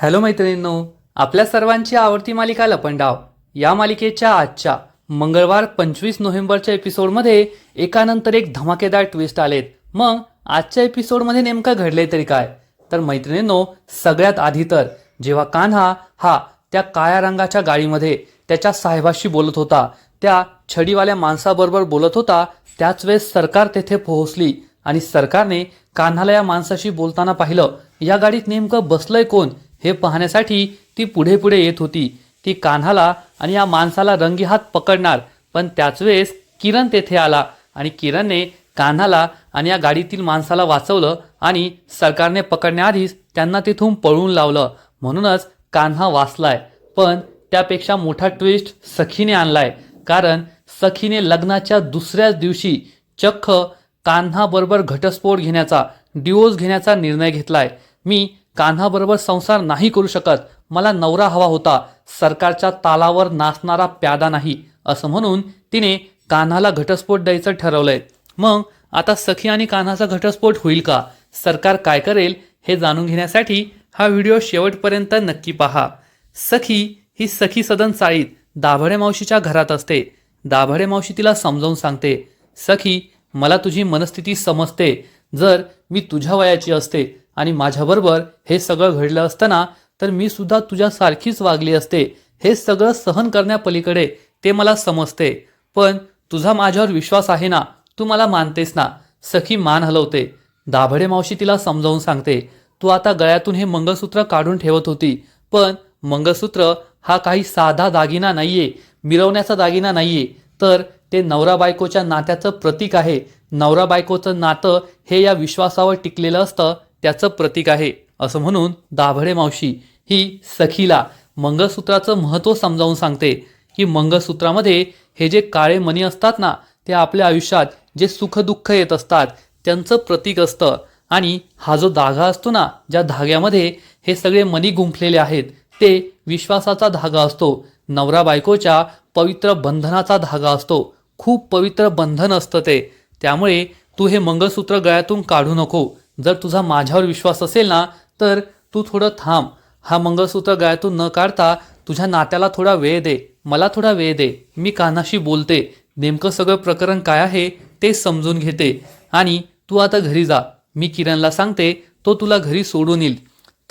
Hello मैत्रिणींनो आपल्या सर्वांची आवडती मालिका लपंडाव. या मालिकेच्या आजच्या मंगळवार पंचवीस नोव्हेंबरच्या एपिसोडमध्ये एकानंतर एक धमाकेदार ट्विस्ट आलेत. मग आजच्या एपिसोडमध्ये नेमकं घडले तरी काय? तर मैत्रिणींनो सगळ्यात आधी तर जेव्हा कान्हा हा त्या काळ्या रंगाच्या गाडीमध्ये त्याच्या साहेबाशी बोलत होता त्या छडीवाल्या माणसाबरोबर बोलत होता त्याच वेळेस सरकार तेथे पोहोचली आणि सरकारने कान्हाला या माणसाशी बोलताना पाहिलं या गाडीत नेमकं बसलंय कोण? हे पाहण्यासाठी ती पुढे पुढे येत होती. ती कान्हाला आणि या माणसाला रंगी हात पकडणार. पण त्याच वेळेस किरण तेथे आला आणि किरणने कान्हाला आणि या गाडीतील माणसाला वाचवलं आणि सरकारने पकडण्याआधीच त्यांना तिथून पळून लावलं. म्हणूनच कान्हा वाचलाय. पण त्यापेक्षा मोठा ट्विस्ट सखीने आणलाय. कारण सखीने लग्नाच्या दुसऱ्याच दिवशी चक्क कान्हाबरोबर घटस्फोट घेण्याचा डिवोर्स घेण्याचा निर्णय घेतलाय. मी कान्हाबरोबर संसार नाही करू शकत. मला नवरा हवा होता. सरकारच्या तालावर नाचणारा प्यादा नाही. असं म्हणून तिने कान्हाला घटस्फोट द्यायचं ठरवलंय. मग आता सखी आणि कान्हाचा घटस्फोट होईल का? सरकार काय करेल हे जाणून घेण्यासाठी हा व्हिडिओ शेवटपर्यंत नक्की पहा. सखी ही सखी सदन चाळीत दाभडे मावशीच्या घरात असते. दाभडे मावशी तिला समजावून सांगते सखी मला तुझी मनस्थिती समजते. जर मी तुझ्या वयाची असते आणि माझ्याबरोबर हे सगळं घडलं असतं ना तर मी सुद्धा तुझ्यासारखीच वागली असते. हे सगळं सहन करण्यापलीकडे ते मला समजते. पण तुझा माझ्यावर विश्वास आहे ना तू मला मानतेस ना. सखी मान हलवते. दाभडे मावशी तिला समजावून सांगते तू आता गळ्यातून हे मंगळसूत्र काढून ठेवत होती. पण मंगळसूत्र हा काही साधा दागिना नाहीये मिरवण्याचा दागिना नाहीये. तर ते नवरा बायकोच्या नात्याचं प्रतीक आहे. नवरा बायकोचं नातं हे या विश्वासावर टिकलेलं असतं त्याचं प्रतीक आहे. असं म्हणून दाभडे मावशी ही सखीला मंगळसूत्राचं महत्त्व समजावून सांगते की मंगळसूत्रामध्ये हे जे काळे मणी असतात ना ते आपल्या आयुष्यात जे सुखदुःख येत असतात त्यांचं प्रतीक असतं. आणि हा जो धागा असतो ना ज्या धाग्यामध्ये हे सगळे मणी गुंफलेले आहेत ते विश्वासाचा धागा असतो. नवरा बायकोच्या पवित्र बंधनाचा धागा असतो. खूप पवित्र बंधन असतं ते. त्यामुळे तू हे मंगळसूत्र गळ्यातून काढू नको. जर तुझा माझ्यावर विश्वास असेल ना तर तू थोडं थांब. हा मंगळसूत्र गळ्यातून न काढता तुझ्या नात्याला थोडा वेळ दे. मला थोडा वेळ दे. मी कानाशी बोलते. नेमकं सगळं प्रकरण काय आहे ते समजून घेते. आणि तू आता घरी जा. मी किरणला सांगते तो तुला घरी सोडून येईल.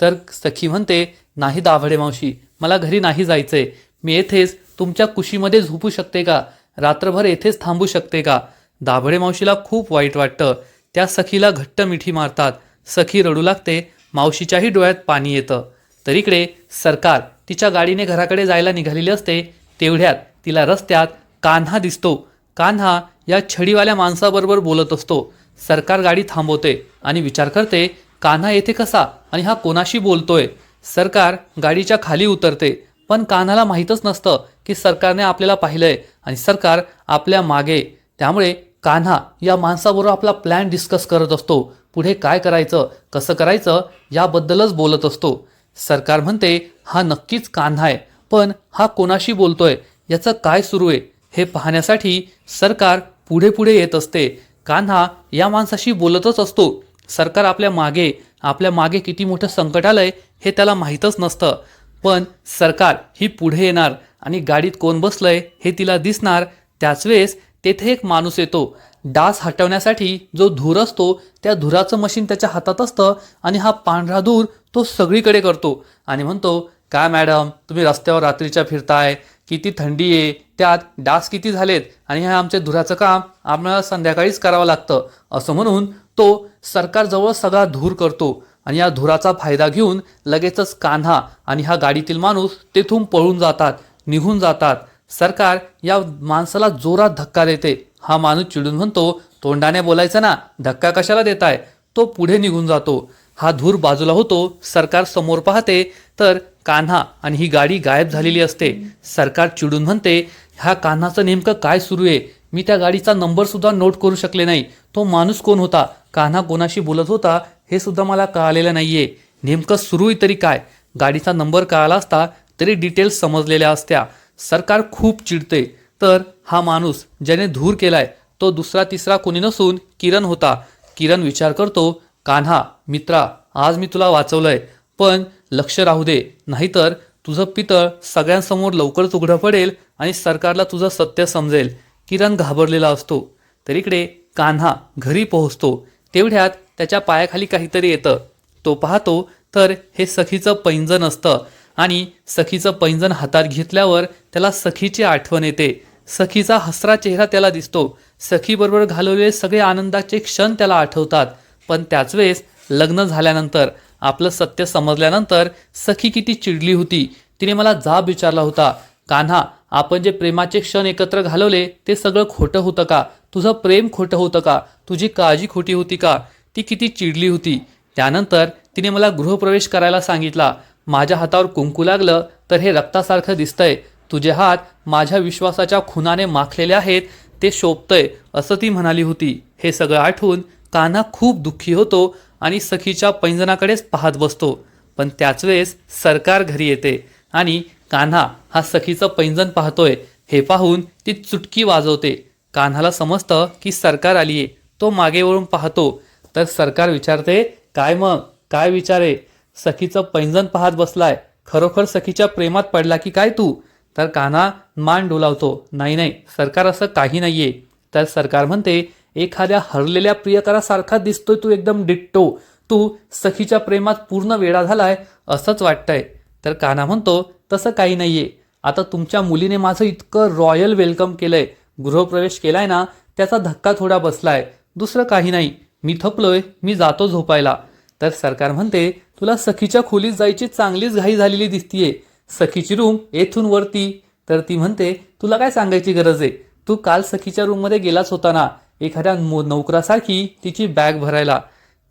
तर सखी म्हणते नाही दाभडे मावशी मला घरी नाही जायचंय. मी येथेच तुमच्या कुशीमध्ये झोपू शकते का? रात्रभर येथेच थांबू शकते का? दाभडे मावशीला खूप वाईट वाटतं. त्या सखीला घट्ट मिठी मारतात. सखी रडू लागते. मावशीच्याही डोळ्यात पाणी येतं. तर इकडे सरकार तिच्या गाडीने घराकडे जायला निघालेली असते. तेवढ्यात तिला रस्त्यात कान्हा दिसतो. कान्हा या छडीवाल्या माणसाबरोबर बोलत असतो. सरकार गाडी थांबवते आणि विचार करते कान्हा येथे कसा आणि हा कोणाशी बोलतोय? सरकार गाडीच्या खाली उतरते. पण कान्हाला माहीतच नसतं की सरकारने आपल्याला पाहिलंय आणि सरकार आपल्या मागे. त्यामुळे कान्हा या माणसाबरोबर आपला प्लॅन डिस्कस करत असतो. पुढे काय करायचं कसं करायचं याबद्दलच बोलत असतो. सरकार म्हणते हा नक्कीच कान्हा आहे पण हा कोणाशी बोलतोय? याचं काय सुरू आहे? हे पाहण्यासाठी सरकार पुढे पुढे येत असते. कान्हा या माणसाशी बोलतच असतो. सरकार आपल्या मागे आपल्या मागे किती मोठं संकट आलंय हे त्याला माहीतच नसतं. पण सरकार ही पुढे येणार आणि गाडीत कोण बसलंय हे तिला दिसणार त्याच वेळेस तेथे एक माणूस येतो. डास हटवण्यासाठी जो धूर असतो त्या धुराचं मशीन त्याच्या हातात असतं आणि हा पांढरा धूर तो सगळीकडे करतो आणि म्हणतो काय मॅडम तुम्ही रस्त्यावर रात्रीच्या फिरताय किती थंडी आहे त्यात डास किती झालेत आणि ह्या आमच्या धुराचं काम आम्हाला संध्याकाळीच करावं लागतं. असं म्हणून तो सरकारजवळ सगळा धूर करतो आणि या धुराचा फायदा घेऊन लगेचच कान्हा आणि हा गाडीतील माणूस तेथून पळून जातात निघून जातात. सरकार या माणसाला जोरात धक्का देते. हा माणूस चिडून म्हणतो तोंडाने बोलायचं ना धक्का कशाला देताय? तो पुढे निघून जातो. हा धूर बाजूला होतो सरकार समोर पाहते तर कान्हा आणि ही गाडी गायब झालेली असते. सरकार चिडून म्हणते ह्या कान्हाचं नेमकं काय सुरू आहे? मी त्या गाडीचा नंबरसुद्धा नोट करू शकले नाही. तो माणूस कोण होता? कान्हा कोणाशी बोलत होता हे सुद्धा मला कळालेलं आहे नेमकं सुरू आहे तरी काय? गाडीचा नंबर कळाला असता तरी डिटेल्स समजलेल्या असत्या. सरकार खूप चिडते. तर हा माणूस ज्याने धूर केलाय तो दुसरा तिसरा कोणी नसून किरण होता. किरण विचार करतो कान्हा मित्रा आज मी तुला वाचवलंय पण लक्ष राहू दे नाहीतर तुझं पितळ सगळ्यांसमोर लवकरच उघडं पडेल आणि सरकारला तुझं सत्य समजेल. किरण घाबरलेला असतो. तर इकडे कान्हा घरी पोहोचतो. तेवढ्यात त्याच्या पायाखाली काहीतरी येतं. तो पाहतो तर हे सखीचं पैंजण असतं. आणि सखीचं पैंजण हातात घेतल्यावर त्याला सखीची आठवण येते. सखीचा हसरा चेहरा त्याला दिसतो. सखीबरोबर घालवलेले सगळे आनंदाचे क्षण त्याला आठवतात. पण त्याच वेळेस लग्न झाल्यानंतर आपलं सत्य समजल्यानंतर सखी किती चिडली होती. तिने मला जाब विचारला होता. कान्हा आपण जे प्रेमाचे क्षण एकत्र घालवले ते सगळं खोटं होतं का? तुझं प्रेम खोटं होतं का? तुझी काळजी खोटी होती का? ती किती चिडली होती. त्यानंतर तिने मला गृहप्रवेश करायला सांगितला. माझ्या हातावर कुंकू लागलं तर हे रक्तासारखं दिसतंय. तुझे हात माझ्या विश्वासाच्या खुनाने माखलेले आहेत ते शोभतंय असं ती म्हणाली होती. हे सगळं आठवून कान्हा खूप दुःखी होतो आणि सखीच्या पैंजनाकडेच पाहत बसतो. पण त्याच वेळेस सरकार घरी येते आणि कान्हा हा सखीचं पैंजण पाहतोय. हे पाहून ती चुटकी वाजवते. कान्हाला समजतं की सरकार आलीये. तो मागे वळून पाहतो. तर सरकार विचारते काय मग? काय विचारे? सखीचं पैंजण पाहत बसलाय. खरोखर सखीच्या प्रेमात पडला की काय तू? तर कान्हा मान डोलावतो. नाही नाही सरकार असं काही नाहीये. तर सरकार म्हणते एखाद्या हरलेल्या प्रियकरासारखा दिसतोय तू एकदम डिट्टो. तू सखीच्या प्रेमात पूर्ण वेळा झालाय असंच वाटतंय. तर कान्हा म्हणतो तसं काही नाहीये. आता तुमच्या मुलीने माझं इतकं रॉयल वेलकम केलंय. गृहप्रवेश केलाय ना त्याचा धक्का थोडा बसलाय. दुसरं काही नाही. मी थपलोय मी जातो झोपायला. तर सरकार म्हणते तुला सखीच्या खोलीत जायची चांगलीच घाई झालेली दिसतीये. सखीची रूम येथून वरती. तर ती म्हणते तुला काय सांगायची गरज आहे? तू काल सखीच्या रूममध्ये गेलाच होता ना? एखाद्या नोकरासारखी तिची बॅग भरायला.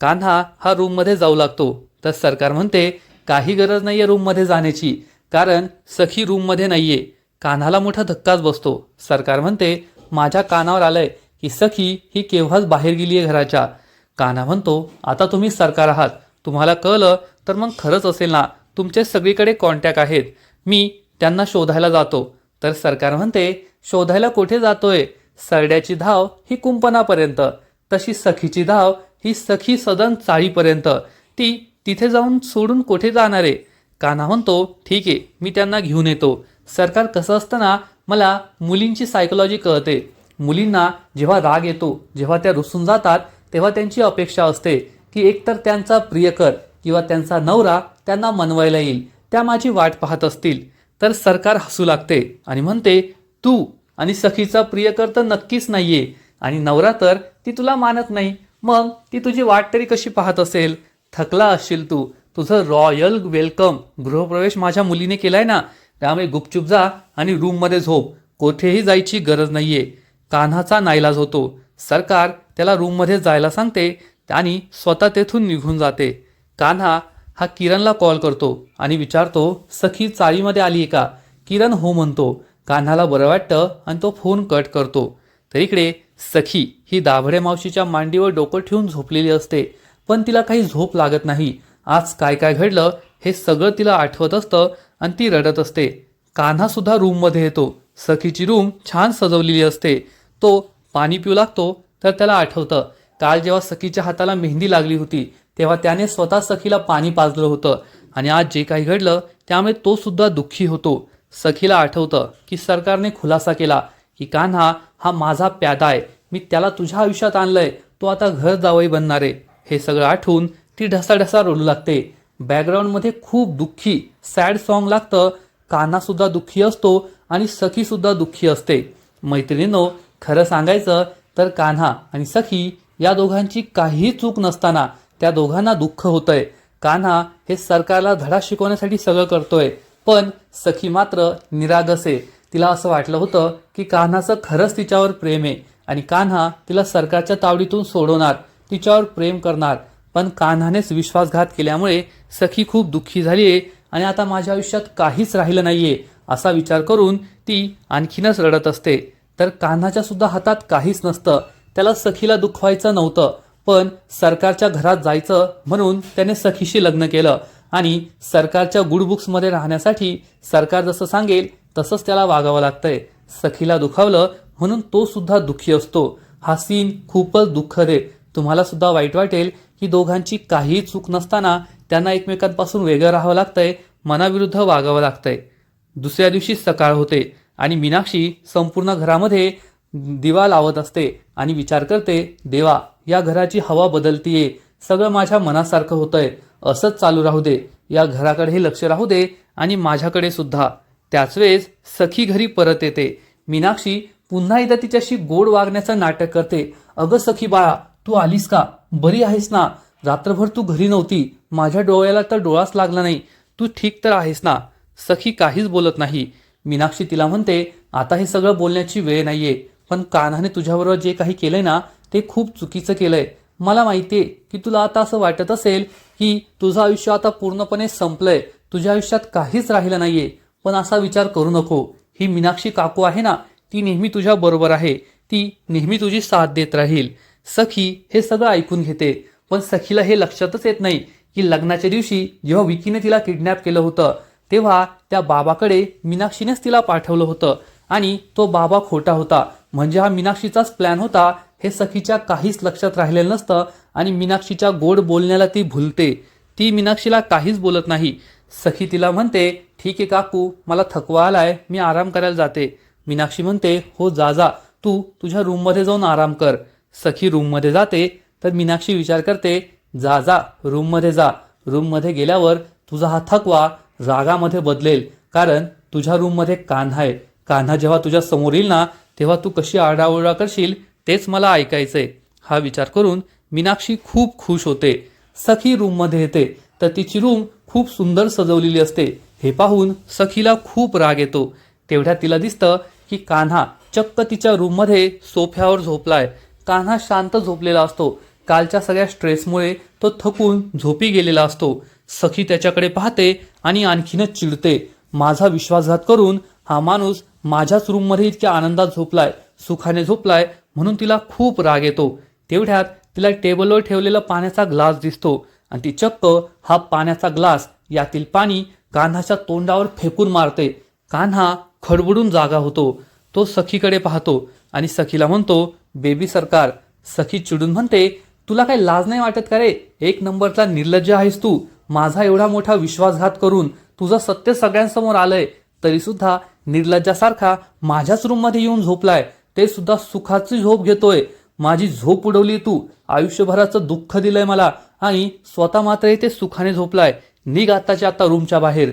कान्हा हा रूममध्ये जाऊ लागतो. तर सरकार म्हणते काही गरज नाहीये रूममध्ये जाण्याची कारण सखी रूममध्ये नाहीये. कान्हाला मोठा धक्काच बसतो. सरकार म्हणते माझ्या कानावर आलंय की सखी ही केव्हाच बाहेर गेलीये घराच्या. कान्हा म्हणतो आता तुम्ही सरकार आहात. तुम्हाला कळलं तर मग खरंच असेल ना तुमचे सगळीकडे कॉन्टॅक्ट आहेत. मी त्यांना शोधायला जातो. तर सरकार म्हणते शोधायला कुठे जातोय? सरड्याची धाव ही कुंपणापर्यंत. तशी सखीची धाव ही सखी सदन चाळीपर्यंत. ती तिथे जाऊन सोडून कुठे जाणार आहे? कान्हा म्हणतो ठीक आहे मी त्यांना घेऊन येतो. सरकार कसं असतं ना मला मुलींची सायकोलॉजी कळते. मुलींना जेव्हा राग येतो जेव्हा त्या रुसून जातात तेव्हा त्यांची अपेक्षा असते की एकतर त्यांचा प्रियकर किंवा त्यांचा नवरा त्यांना मनवायला येईल त्या माझी वाट पाहत असतील. तर सरकार हसू लागते आणि म्हणते तू आणि सखीचा प्रियकर तर नक्कीच नाहीये आणि नवरा तर ती तुला मानत नाही. मग ती तुझी वाट तरी कशी पाहत असेल? थकला असशील तू. तुझं रॉयल वेलकम गृहप्रवेश माझ्या मुलीने केलाय ना? त्यामुळे गुपचूप जा आणि रूममध्ये झोप. कोठेही जायची गरज नाहीये. कान्हाचा नाईलाज होतो. सरकार त्याला रूममध्ये जायला सांगते आणि स्वतः तेथून निघून जाते. कान्हा हा किरणला कॉल करतो आणि विचारतो सखी चाळीमध्ये आली आहे का? किरण हो म्हणतो. कान्हाला बरं वाटतं आणि तो फोन कट करतो. तर इकडे सखी ही दाभडे मावशीच्या मांडीवर डोकं ठेवून झोपलेली असते पण तिला काही झोप लागत नाही. आज काय काय घडलं हे सगळं तिला आठवत असतं आणि ती रडत असते. कान्हा सुद्धा रूममध्ये येतो. सखीची रूम छान सजवलेली असते. तो पाणी पिऊ लागतो तर त्याला आठवतं काल जेव्हा सखीच्या हाताला मेहंदी लागली होती तेव्हा त्याने स्वतः सखीला पाणी पाजलं होतं. आणि आज जे काही घडलं त्यामुळे तो सुद्धा दुःखी होतो. सखीला आठवतं की सरकारने खुलासा केला की कान्हा हा माझा प्यादा आहे. मी त्याला तुझ्या आयुष्यात आणलंय. तो आता घर जावई बनणार आहे. हे सगळं आठवून ती ढसाढसा रडू लागते. बॅकग्राऊंडमध्ये खूप दुःखी सॅड सॉन्ग लागतं. कान्हासुद्धा दुःखी असतो आणि सखीसुद्धा दुःखी असते. मैत्रिणींनो खरं सांगायचं तर कान्हा आणि सखी या दोघांची काहीही चूक नसताना त्या दोघांना दुःख होतंय. कान्हा हे सरकारला धडा शिकवण्यासाठी सगळं करतोय पण सखी मात्र निरागस आहे. तिला असं वाटलं होतं की कान्हाचं खरंच तिच्यावर प्रेम आहे आणि कान्हा तिला सरकारच्या तावडीतून सोडवणार तिच्यावर प्रेम करणार. पण कान्हानेच विश्वासघात केल्यामुळे सखी खूप दुःखी झाली आहे आणि आता माझ्या आयुष्यात काहीच राहिलं नाहीये असा विचार करून ती आणखीनच रडत असते. तर कान्हाच्या सुद्धा हातात काहीच नसतं. त्याला सखीला दुखवायचं नव्हतं पण सरकारच्या घरात जायचं म्हणून त्याने सखीशी लग्न केलं आणि सरकारच्या गुड बुक्समध्ये राहण्यासाठी सरकार जसं सांगेल तसंच त्याला वागावं लागतंय. सखीला दुखावलं म्हणून तो सुद्धा दुःखी असतो. हा सीन खूपच दुःखद आहे. तुम्हाला सुद्धा वाईट वाटेल की दोघांची काहीही चूक नसताना त्यांना एकमेकांपासून वेगळं राहावं लागतंय मनाविरुद्ध वागावं लागतंय. दुसऱ्या दिवशी सकाळ होते. आणि मीनाक्षी संपूर्ण घरामध्ये दिवा लावत असते आणि विचार करते देवा या घराची हवा बदलतीये. सगळं माझ्या मनासारखं होतंय. असंच चालू राहू दे. या घराकडेही लक्ष राहू दे आणि माझ्याकडे सुद्धा. त्याच वेळेस सखी घरी परत येते. मीनाक्षी पुन्हा एकदा तिच्याशी गोड वागण्याचं नाटक करते. अगं सखी बाळा तू आलीस का? बरी आहेस ना? रात्रभर तू घरी नव्हती. माझ्या डोळ्याला तर डोळाच लागला नाही. तू ठीक तर आहेस ना? सखी काहीच बोलत नाही. मीनाक्षी तिला म्हणते आता हे सगळं बोलण्याची वेळ नाहीये. पण कान्हाने तुझ्याबरोबर जे काही केलंय ना ते खूप चुकीचं केलंय. मला माहितीये की तुला आता असं वाटत असेल की तुझं आयुष्य आता पूर्णपणे संपलंय. तुझ्या आयुष्यात काहीच राहिलं नाहीये. पण असा विचार करू नको. ही मीनाक्षी काकू आहे ना ती नेहमी तुझ्या बरोबर आहे. ती नेहमी तुझी साथ देत राहील. सखी हे सगळं ऐकून घेते. पण सखीला हे लक्षातच येत नाही की लग्नाच्या दिवशी जेव्हा विकीने तिला किडनॅप केलं होतं तेव्हा त्या बाबाकडे मीनाक्षीनेच तिला पाठवलं होतं आणि तो बाबा खोटा होता. म्हणजे हा मीनाक्षीचाच प्लॅन होता हे सखीच्या काहीच लक्षात राहिलेलं नसतं आणि मीनाक्षीच्या गोड बोलण्याला ती भुलते. ती मीनाक्षीला काहीच बोलत नाही. सखी तिला म्हणते ठीक आहे काकू मला थकवा आलाय मी आराम करायला जाते. मीनाक्षी म्हणते हो जा जा. तू तुझ्या रूममध्ये जाऊन आराम कर. सखी रूममध्ये जाते तर मीनाक्षी विचार करते जा जा रूममध्ये जा. रूममध्ये गेल्यावर तुझा हा थकवा रागामध्ये बदलेल. कारण तुझ्या रूममध्ये कान्हा आहे. कान्हा जेव्हा तुझ्या समोर येईल ना तेव्हा तू कशी आरडाओरडा करशील तेच मला ऐकायचंय. हा विचार करून मीनाक्षी खूप खुश होते. सखी रूममध्ये येते. तर तिची रूम खूप सुंदर सजवलेली असते. हे पाहून सखीला खूप राग येतो. तेवढ्या तिला दिसतं की कान्हा चक्क तिच्या रूममध्ये सोफ्यावर झोपलाय. कान्हा शांत झोपलेला असतो. कालच्या सगळ्या स्ट्रेसमुळे तो थकून झोपी गेलेला असतो. सखी त्याच्याकडे पाहते आणि आणखीनच चिडते. माझा विश्वासघात करून हा माणूस माझ्याच रूममध्ये इतक्या आनंदात झोपलाय सुखाने झोपलाय म्हणून तिला खूप राग येतो. तेवढ्यात तिला टेबलवर ठेवलेला पाण्याचा ग्लास दिसतो आणि ती चक्क हा पाण्याचा ग्लास यातील पाणी कान्हाच्या तोंडावर फेकून मारते. कान्हा खडबडून जागा होतो. तो सखीकडे पाहतो आणि सखीला म्हणतो बेबी सरकार सखी चिडून म्हणते तुला काही लाज नाही वाटत का रे? एक नंबरचा निर्लज्ज आहेस तू. माझा एवढा मोठा विश्वासघात करून तुझं सत्य सगळ्यांसमोर आलंय. तरी सुद्धा निर्लज्जासारखा माझ्याच रूममध्ये येऊन झोपलाय. ते सुद्धा सुखाची झोप घेतोय. माझी झोप उडवली तू. आयुष्यभराचं दुःख दिलंय मला आणि स्वतः मात्र ते सुखाने झोपलाय. निघ आत्ताच्या आता रूमच्या बाहेर.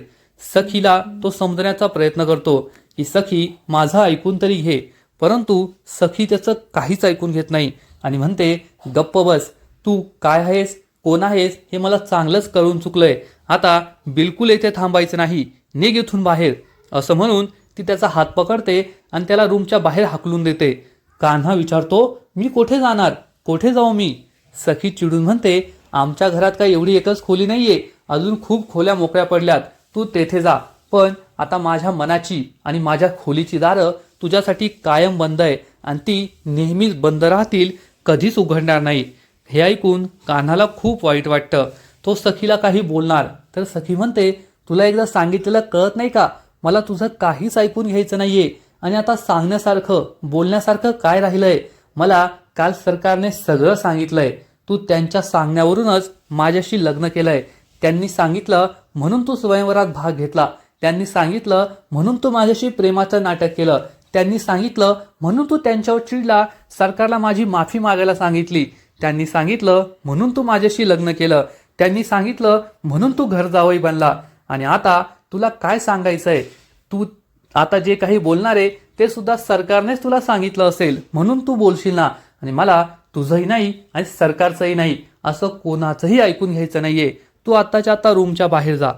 सखीला तो समजण्याचा प्रयत्न करतो. की सखी माझा ऐकून तरी घे. परंतु सखी त्याचं काहीच ऐकून घेत नाही. आणि म्हणते गप्प बस तू काय आहेस कोण आहेस हे मला चांगलंच कळून चुकलंय. आता बिलकुल येथे थांबायचं नाही निघ इथून बाहेर. असं म्हणून ती त्याचा हात पकडते आणि त्याला रूमच्या बाहेर हाकलून देते. कान्हा विचारतो मी कोठे जाणार? कोठे जाऊ मी? सखी चिडून म्हणते आमच्या घरात काय एवढी एकच खोली नाहीये. अजून खूप खोल्या मोकळ्या पडल्यात. तू तेथे जा. पण आता माझ्या मनाची आणि माझ्या खोलीची दारं तुझ्यासाठी कायम बंद आहे आणि ती नेहमीच बंद राहतील कधीच उघडणार नाही. हे ऐकून कान्हाला खूप वाईट वाटतं. तो सखीला काही बोलणार. तर सखी म्हणते तुला एकदा सांगितलेलं कळत नाही का? मला तुझं काहीच ऐकून घ्यायचं नाहीये. आणि आता सांगण्यासारखं बोलण्यासारखं काय राहिलंय? मला काल सरकारने सगळं सांगितलंय. तू त्यांच्या सांगण्यावरूनच माझ्याशी लग्न केलंय. त्यांनी सांगितलं म्हणून तू स्वयंवरात भाग घेतला. त्यांनी सांगितलं म्हणून तू माझ्याशी प्रेमाचं नाटक केलं. त्यांनी सांगितलं म्हणून तू त्यांच्यावर चिडला. सरकारला माझी माफी मागायला सांगितली. त्यांनी सांगितलं म्हणून तू माझ्याशी लग्न केलं. त्यांनी सांगितलं म्हणून तू घर जावई बनला. आणि आता तुला काय सांगायचंय? तू आता जे काही बोलणार आहे ते सुद्धा सरकारनेच तुला सांगितलं असेल. म्हणून तू बोलशील ना. आणि मला तुझंही नाही आणि सरकारचंही नाही. असं कोणाचंही ऐकून घ्यायचं नाहीये. तू आत्ताच्या आता रूमच्या बाहेर जा.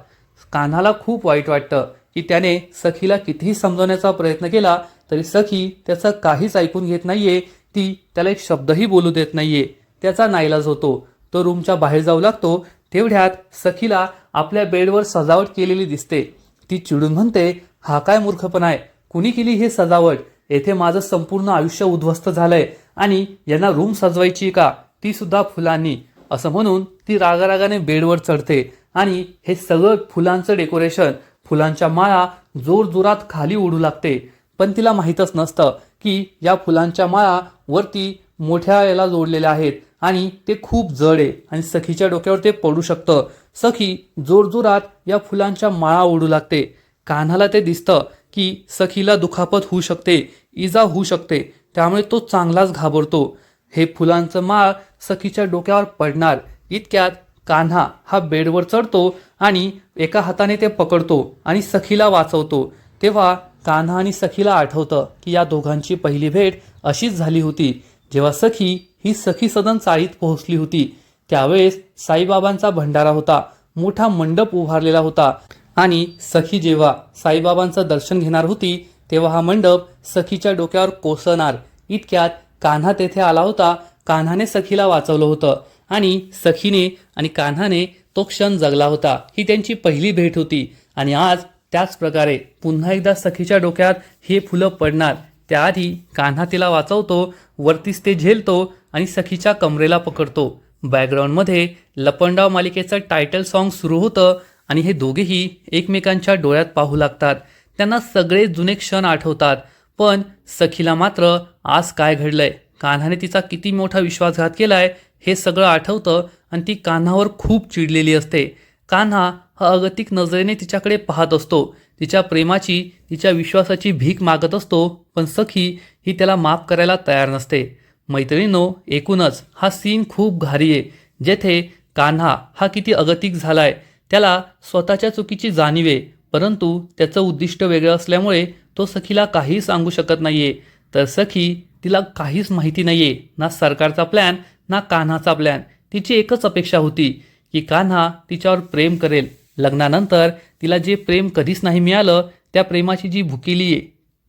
कान्हाला खूप वाईट वाटतं की त्याने सखीला कितीही समजवण्याचा प्रयत्न केला तरी सखी त्याचं काहीच ऐकून घेत नाहीये. ती त्याला एक शब्दही बोलू देत नाहीये. त्याचा नाईलाज होतो. तो रूमच्या बाहेर जाऊ लागतो. तेवढ्यात सखीला आपल्या बेडवर सजावट केलेली दिसते. ती चिडून म्हणते हा काय मूर्खपणा आहे. कुणी केली हे सजावट? येथे माझं संपूर्ण आयुष्य उद्ध्वस्त झालंय. आणि यांना रूम सजवायची का? ती सुद्धा फुलांनी. असं म्हणून ती रागारागाने बेडवर चढते. आणि हे सगळं फुलांचं डेकोरेशन फुलांच्या माळा जोर जोरात खाली उडू लागते. पण तिला माहीतच नसतं की या फुलांच्या माळा वरती मोठ्या याला जोडलेल्या आहेत आणि ते खूप जड आहे आणि सखीच्या डोक्यावर ते पडू शकतं. सखी जोरजोरात या फुलांच्या माळा ओढू लागते. कान्हाला ते दिसतं की सखीला दुखापत होऊ शकते इजा होऊ शकते त्यामुळे तो चांगलाच घाबरतो. हे फुलांचं माळ सखीच्या डोक्यावर पडणार इतक्यात कान्हा हा बेडवर चढतो आणि एका हाताने ते पकडतो आणि सखीला वाचवतो. तेव्हा कान्हा आणि सखीला आठवतं की या दोघांची पहिली भेट अशीच झाली होती. जेव्हा सखी ही सखी सदन चाळीत पोहोचली होती त्यावेळेस साईबाबांचा भंडारा होता. मोठा मंडप उभारलेला होता. आणि सखी जेव्हा साईबाबांचं दर्शन घेणार होती तेव्हा हा मंडप सखीच्या डोक्यावर कोसळणार. इतक्यात कान्हा तेथे आला होता. कान्हाने सखीला वाचवलं होतं. आणि सखीने आणि कान्हाने तो क्षण जगला होता. ही त्यांची पहिली भेट होती. आणि आज त्याच प्रकारे पुन्हा एकदा सखीच्या डोक्यात हे फुलं पडणार. त्याआधी कान्हा तिला वाचवतो वरतीच ते झेलतो आणि सखीच्या कमरेला पकडतो. बॅकग्राऊंडमध्ये लपंडाव मालिकेचं टायटल सॉन्ग सुरू होतं आणि हे दोघेही एकमेकांच्या डोळ्यात पाहू लागतात. त्यांना सगळे जुने क्षण आठवतात पण सखीला मात्र आज काय घडलंय? कान्हाने तिचा किती मोठा विश्वासघात केलाय हे सगळं आठवतं आणि ती कान्हावर खूप चिडलेली असते. कान्हा हा अगतिक नजरेने तिच्याकडे पाहत असतो. तिच्या प्रेमाची तिच्या विश्वासाची भीक मागत असतो पण सखी ही त्याला माफ करायला तयार नसते. मैत्रिणीनो एकूणच हा सीन खूप घारी आहे जेथे कान्हा हा किती अगतिक झालाय त्याला स्वतःच्या चुकीची जाणीव आहे परंतु त्याचं उद्दिष्ट वेगळं असल्यामुळे तो सखीला काहीही सांगू शकत नाही आहे तर सखी तिला काहीच माहिती नाही आहे ना सरकारचा प्लॅन ना कान्हाचा प्लॅन तिची एकच अपेक्षा होती की कान्हा तिच्यावर प्रेम करेल. लग्नानंतर तिला जे प्रेम कधीच नाही मिळालं त्या प्रेमाची जी भुकेली आहे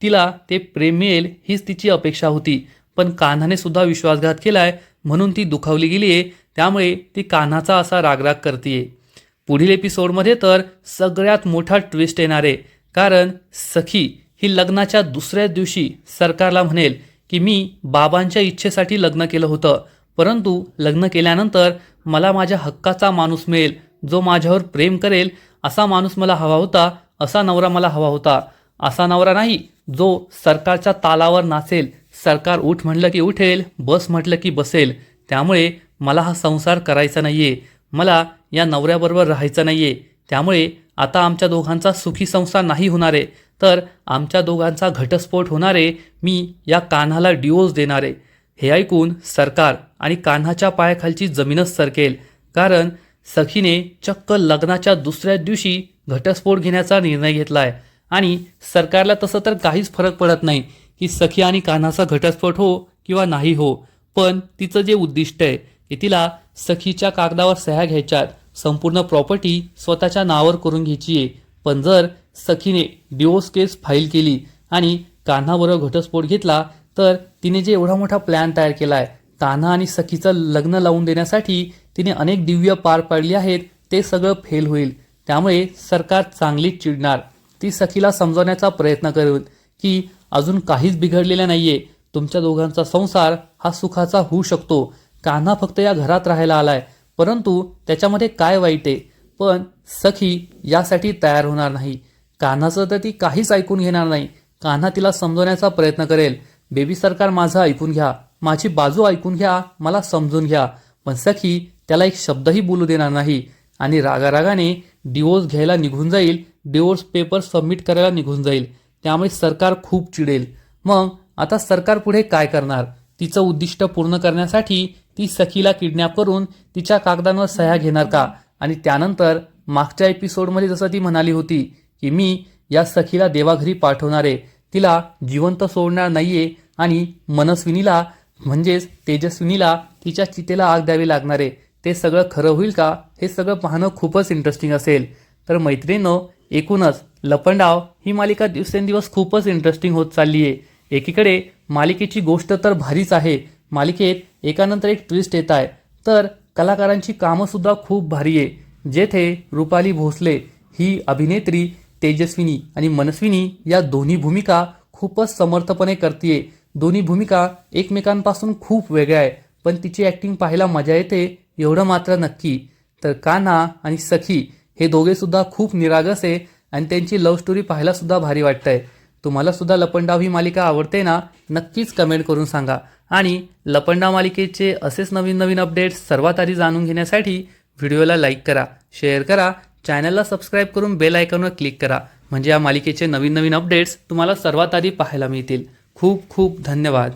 तिला ते प्रेम मिळेल हीच तिची अपेक्षा होती. पण कान्हाने सुद्धा विश्वासघात केलाय म्हणून ती दुखावली गेली आहे त्यामुळे ती कान्हाचा असा रागराग करते पुढील एपिसोडमध्ये तर सगळ्यात मोठा ट्विस्ट येणार आहे कारण सखी ही लग्नाच्या दुसऱ्याच दिवशी सरकारला म्हणेल की मी बाबांच्या इच्छेसाठी लग्न केलं होतं परंतु लग्न केल्यानंतर मला माझ्या हक्काचा माणूस मिळेल जो माझ्यावर प्रेम करेल असा माणूस मला हवा होता असा नवरा मला हवा होता. असा नवरा नाही जो सरकारच्या तालावर नाचेल. सरकार उठ म्हटलं की उठेल बस म्हटलं की बसेल. त्यामुळे मला हा संसार करायचा नाही आहे मला या नवऱ्याबरोबर राहायचं आहे त्यामुळे आता आमच्या दोघांचा सुखी संसार नाही होणार. आहे तर आमच्या दोघांचा घटस्फोट होणार आहे मी या कान्हाला डिवोर्स देणार. आहे हे ऐकून सरकार आणि कान्हाच्या पायाखालची जमीनच सरकेल. कारण सखीने चक्क लग्नाच्या दुसऱ्याच दिवशी घटस्फोट घेण्याचा निर्णय घेतला आहे आणि सरकारला तसं तर काहीच फरक पडत नाही की सखी आणि कान्हाचा घटस्फोट हो किंवा नाही हो पण तिचं जे उद्दिष्ट आहे की तिला सखीच्या कागदावर सह्या घ्यायच्यात संपूर्ण प्रॉपर्टी स्वतःच्या नावावर करून घ्यायची आहे. पण जर सखीने डिवोर्स केस फाईल केली आणि कान्हाबरोबर घटस्फोट घेतला तर तिने जे एवढा मोठा प्लॅन तयार केला आहे कान्हा आणि सखीचं लग्न लावून देण्यासाठी तिने अनेक दिव्य पार पाडली आहेत ते सगळं फेल होईल. त्यामुळे सरकार चांगलीच चिडणार. ती सखीला समजवण्याचा प्रयत्न करेल की अजून काहीच बिघडलेलं नाहीये. तुमच्या दोघांचा संसार हा सुखाचा होऊ शकतो. कान्हा फक्त या घरात राहायला आलाय. परंतु त्याच्यामध्ये काय वाईट आहे? पण सखी यासाठी तयार होणार नाही. कान्हाचं तर ती काहीच ऐकून घेणार नाही. कान्हा तिला समजवण्याचा प्रयत्न करेल. बेबी सरकार माझं ऐकून घ्या. माझी बाजू ऐकून घ्या. मला समजून घ्या. पण सखी त्याला एक शब्दही बोलू देणार नाही आणि रागारागाने डिवोर्स घ्यायला निघून जाईल डिवोर्स पेपर सबमिट करायला निघून जाईल. त्यामुळे सरकार खूप चिडेल. मग आता सरकार पुढे काय करणार? तिचं उद्दिष्ट पूर्ण करण्यासाठी ती सखीला किडनॅप करून तिच्या कागदांवर सह्या घेणार का? आणि त्यानंतर मागच्या एपिसोडमध्ये जसं ती म्हणाली होती की मी या सखीला देवाघरी पाठवणार आहे. तिला जिवंत सोडणार नाहीये आणि मनस्विनीला म्हणजेच तेजस्विनीला तिच्या चितेला आग द्यावी लागणार आहे. ते सगळं खरं होईल का? हे सगळं पाहणं खूपच इंटरेस्टिंग असेल. तर मैत्रिणींनो एकूणच लपंडाव ही मालिका दिवसेंदिवस खूपच इंटरेस्टिंग होत चालली आहे एकीकडे मालिकेची गोष्ट तर भारीच आहे. मालिकेत एकानंतर एक ट्विस्ट येत आहे. तर कलाकारांची कामंसुद्धा खूप भारी आहे जेथे रुपाली भोसले ही अभिनेत्री तेजस्विनी आणि मनस्विनी या दोन्ही भूमिका खूपच समर्थपणे करते दोन्ही भूमिका एकमेकांपासून खूप वेगळ्या आहे पण तिची ॲक्टिंग पाहायला मजा येते एवढं मात्र नक्की. तर काना आणि सखी हे दोघेसुद्धा खूप निरागस आहे आणि त्यांची लव्ह स्टोरी पाहायलासुद्धा भारी वाटतंय. तुम्हालासुद्धा लपंडाव ही मालिका आवडते ना नक्कीच कमेंट करून सांगा. आणि लपंडाव मालिकेचे असेच नवीन नवीन अपडेट्स सर्वात आधी जाणून घेण्यासाठी व्हिडिओला लाईक करा शेअर करा चॅनलला सबस्क्राईब करून बेल आयकॉनवर क्लिक करा. म्हणजे या मालिकेचे नवीन नवीन अपडेट्स तुम्हाला सर्वात आधी पाहायला मिळतील. खूप खूप धन्यवाद.